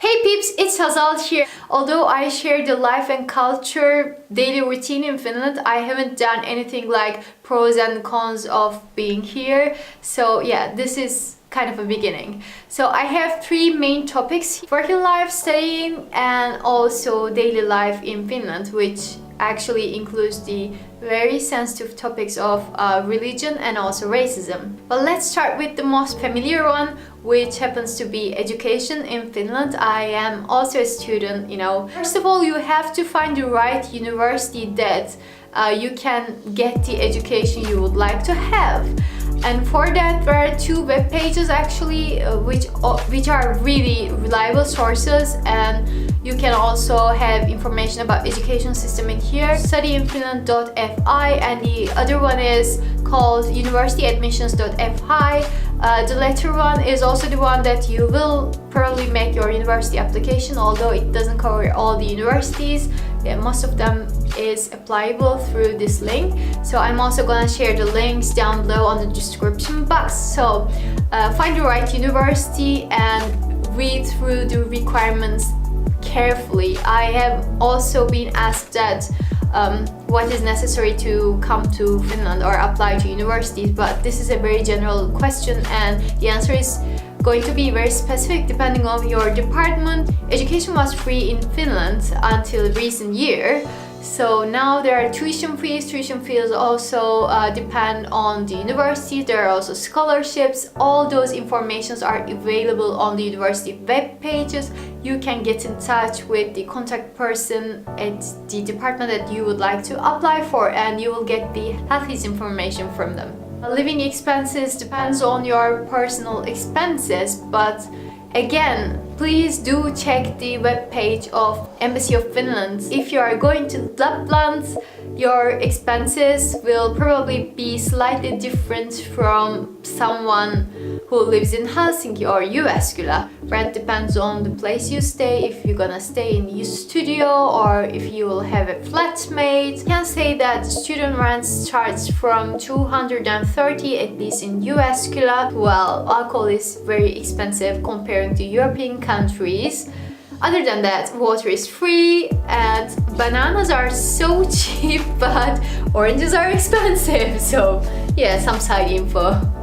Hey peeps, it's Hazal here. Although I share the life and culture daily routine in Finland, I haven't done anything like pros and cons of being here. So yeah, this is kind of a beginning. So I have three main topics: working life, studying, and also daily life in Finland, which actually includes the very sensitive topics of uh, religion and also racism. But let's start with the most familiar one, which happens to be education in Finland. I am also a student, you know. First of all, you have to find the right university that uh, you can get the education you would like to have and for that there are two web pages actually uh, which uh, which are really reliable sources. And you can also have information about education system in here. Studyinfinland.fi and the other one is called universityadmissions.fi uh, the latter one is also the one that you will probably make your university application although it doesn't cover all the universities. Most of them is applicable through this link so i'm also gonna share the links down below on the description box so uh, find the right university and read through the requirements carefully i have also been asked that um, what is necessary to come to finland or apply to universities but this is a very general question and the answer is going to be very specific depending on your department. Education was free in Finland until recent year. So now there are tuition fees. Tuition fees also uh, depend on the university. There are also scholarships. All those informations are available on the university web pages. You can get in touch with the contact person at the department that you would like to apply for and you will get the healthiest information from them. Living expenses depends on your personal expenses, but again, please do check the webpage of Embassy of Finland. If you are going to Lapland, your expenses will probably be slightly different from someone who lives in Helsinki or Jyväskylä. Rent depends on the place you stay, if you're gonna stay in your studio or if you will have a flatmate. Can say that student rent starts from 230 at least in Jyväskylä. Well, alcohol is very expensive comparing to European countries. Other than that, water is free and bananas are so cheap, but oranges are expensive. So yeah, some side info.